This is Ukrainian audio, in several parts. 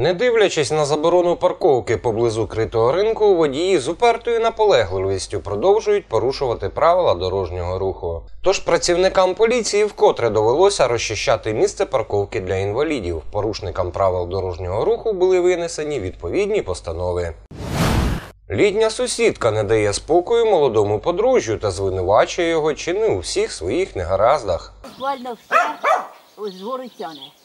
Не дивлячись на заборону парковки поблизу критого ринку, водії з упертою наполегливістю продовжують порушувати правила дорожнього руху. Тож працівникам поліції вкотре довелося розчищати місце парковки для інвалідів. Порушникам правил дорожнього руху були винесені відповідні постанови. Літня сусідка не дає спокою молодому подружжю та звинувачує його чи не у всіх своїх негараздах. Буквально все тяне.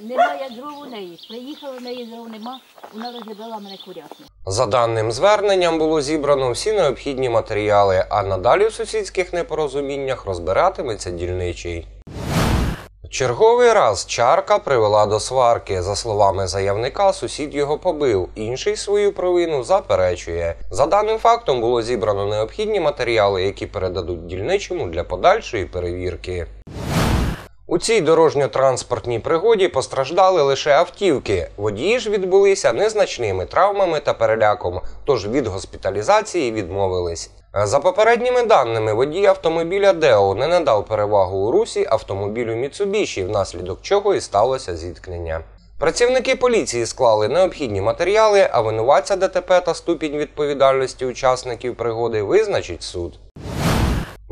Немає дров у неї. Приїхала в неї дров нема, вона розібрала мене курятник. За даним зверненням було зібрано всі необхідні матеріали, а надалі в сусідських непорозуміннях розбиратиметься дільничий. Черговий раз чарка привела до сварки. За словами заявника, сусід його побив, інший свою провину заперечує. За даним фактом було зібрано необхідні матеріали, які передадуть дільничому для подальшої перевірки. У цій дорожньо-транспортній пригоді постраждали лише автівки. Водії ж відбулися незначними травмами та переляком, тож від госпіталізації відмовились. За попередніми даними, водій автомобіля Део не надав перевагу у русі автомобілю Mitsubishi, внаслідок чого і сталося зіткнення. Працівники поліції склали необхідні матеріали, а винуватця ДТП та ступінь відповідальності учасників пригоди визначить суд.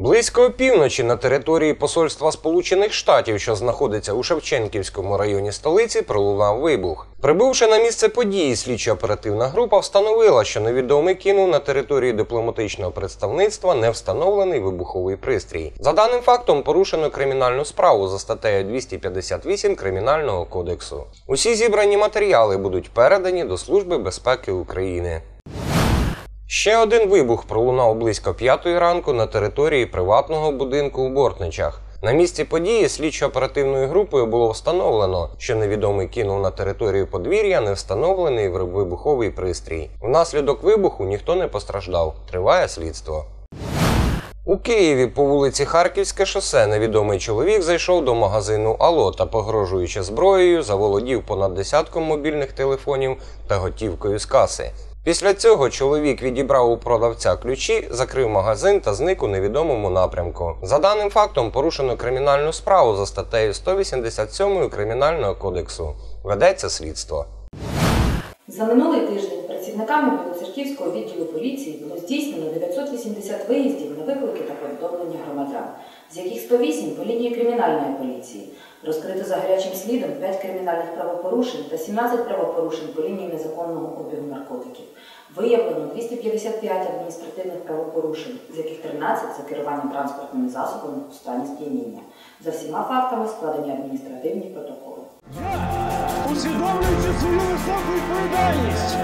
Близько опівночі на території Посольства Сполучених Штатів, що знаходиться у Шевченківському районі столиці, пролунав вибух. Прибувши на місце події, слідчо-оперативна група встановила, що невідомий кинув на території дипломатичного представництва невстановлений вибуховий пристрій. За даним фактом порушено кримінальну справу за статтею 258 Кримінального кодексу. Усі зібрані матеріали будуть передані до Служби безпеки України. Ще один вибух пролунав близько п'ятої ранку на території приватного будинку у Бортничах. На місці події слідчо-оперативною групою було встановлено, що невідомий кинув на територію подвір'я невстановлений вибуховий пристрій. Внаслідок вибуху ніхто не постраждав. Триває слідство. У Києві по вулиці Харківське шосе невідомий чоловік зайшов до магазину Ало та, погрожуючи зброєю, заволодів понад десятком мобільних телефонів та готівкою з каси. Після цього чоловік відібрав у продавця ключі, закрив магазин та зник у невідомому напрямку. За даним фактом порушено кримінальну справу за статтею 187 Кримінального кодексу. Ведеться слідство. За минулий тиждень працівниками Білоцерківського відділу поліції було здійснено 980 виїздів на виклики та повідомлення громадян, з яких 108 по лінії кримінальної поліції. Розкрито за гарячим слідом 5 кримінальних правопорушень та 17 правопорушень по лінії незаконного обігу наркотиків. Виявлено 255 адміністративних правопорушень, з яких 13 за керуванням транспортними засобами у стані сп'яніння. За всіма фактами складені адміністративні протоколи. Усвідомлюючи свою високу відповідальність.